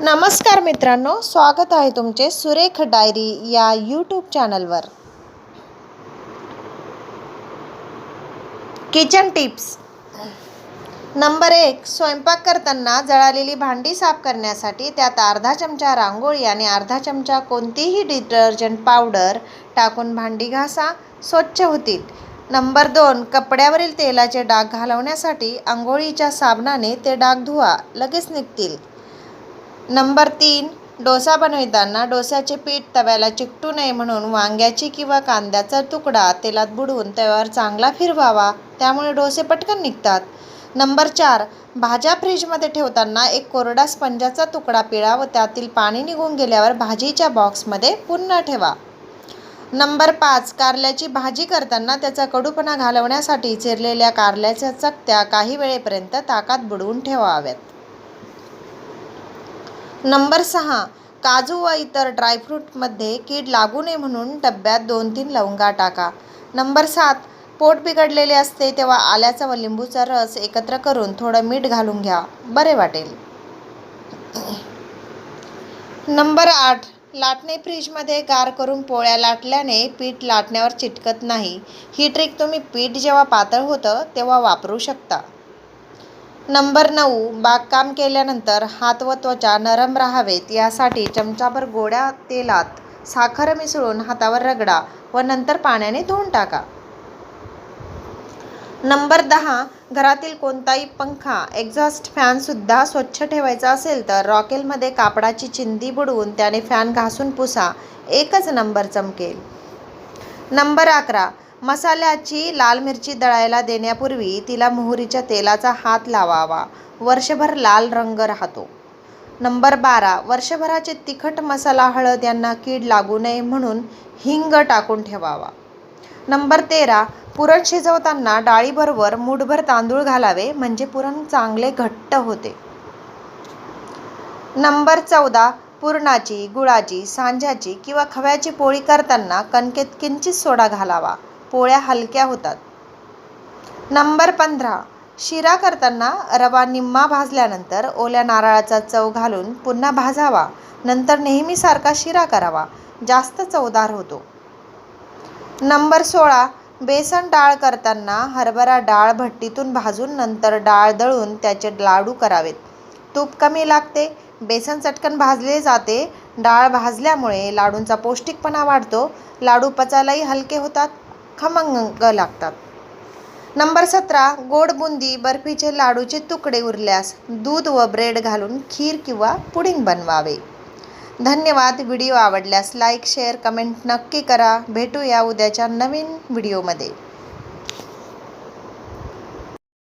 नमस्कार मित्रांनो स्वागत आहे तुमचे सुरेख डायरी या यूट्यूब चॅनलवर. Kitchen tips. नंबर एक स्वयंपाक करताना जळालेली भांडी साफ करण्यासाठी त्यात अर्धा चमचा रांगोळी आणि अर्धा चमचा कोणतीही डिटर्जंट पावडर टाकून भांडी घासा स्वच्छ होतील. नंबर दोन कपड्यावरील तेलाचे डाग घालवण्यासाठी आंघोळीच्या साबणाने ते डाग धुवा लगेच निघतील. नंबर तीन डोसा बनविताना डोस्याचे पीठ तव्याला चिकटू नये म्हणून वांग्याची किंवा कांद्याचा तुकडा तेलात बुडवून तव्यावर चांगला फिरवावा त्यामुळे डोसे पटकन निघतात. नंबर चार भाज्या फ्रीजमध्ये ठेवताना एक कोरडा स्पंजाचा तुकडा पिळा व त्यातील पाणी निघून गेल्यावर भाजीच्या बॉक्समध्ये पुन्हा ठेवा. नंबर पाच कारल्याची भाजी करताना त्याचा कडूपणा घालवण्यासाठी चिरलेल्या कारल्याच्या चकत्या काही वेळेपर्यंत ताकात बुडवून ठेवाव्यात. नंबर सहा काजू व इतर ड्रायफ्रूटमध्ये कीड लागू नये म्हणून डब्यात दोन तीन लवंगा टाका. नंबर सात पोट बिघडलेले असते तेव्हा आल्याचा व लिंबूचा रस एकत्र करून थोडं मीठ घालून घ्या. बरे वाटेल. नंबर आठ लाटणे फ्रीजमध्ये गार करून पोळ्या लाटल्याने पीठ लाटण्यावर चिटकत नाही. ही ट्रिक तुम्ही पीठ जेव्हा पातळ होतं तेव्हा वापरू शकता. नंबर नऊ बागकाम केल्यानंतर हात व त्वचा नरम राहावेत यासाठी चमचाभर गोड्या तेलात साखर मिसळून हातावर रगडा व नंतर पाण्याने धुवून टाका. नंबर दहा घरातील कोणताही पंखा एक्झॉस्ट फॅनसुद्धा स्वच्छ ठेवायचा असेल तर रॉकेलमध्ये कापडाची चिंदी बुडवून त्याने फॅन घासून पुसा एकच नंबर चमकेल. नंबर अकरा मसाल्याची लाल मिरची दळायला देण्यापूर्वी तिला मोहरीच्या तेलाचा हात लावावा. वर्षभर लाल रंग राहतो. नंबर बारा. वर्षभराचे तिखट मसाला हळद यांना कीड लागू नये म्हणून हिंग टाकून ठेवावा. नंबर तेरा. पुरण शिजवताना डाळीबरोबर मूठभर तांदूळ घालावे म्हणजे पुरण चांगले घट्ट होते. नंबर चौदा. पुरणाची गुळाची सांज्याची किंवा खव्याची पोळी करताना कणकेत किंचित सोडा घालावा. पोळ्या हलक्या होतात. नंबर पंधरा. शिरा करताना रवा निम्मा भाजल्यानंतर ओल्या नारळाचा चव घालून पुन्हा भाजावा. नंतर नेहमीसारखा शिरा करावा. जास्त चवदार होतो. नंबर सोळा. बेसन डाळ करताना हरभरा डाळ भट्टीतून भाजून नंतर डाळ दळून त्याचे लाडू करावेत. तूप कमी लागते. बेसन चटकन भाजले जाते. डाळ भाजल्यामुळे लाडूंचा पौष्टिकपणा वाढतो. लाडू पचायलाही हलके होतात. खमंग लागतात. नंबर सतरा गोड बुंदी बर्फीचे लाडूचे तुकडे उरल्यास दूध व ब्रेड घालून खीर किंवा पुडिंग बनवावे. धन्यवाद. व्हिडिओ आवडल्यास लाईक शेअर कमेंट नक्की करा. भेटूया उद्याच्या नवीन व्हिडिओमध्ये.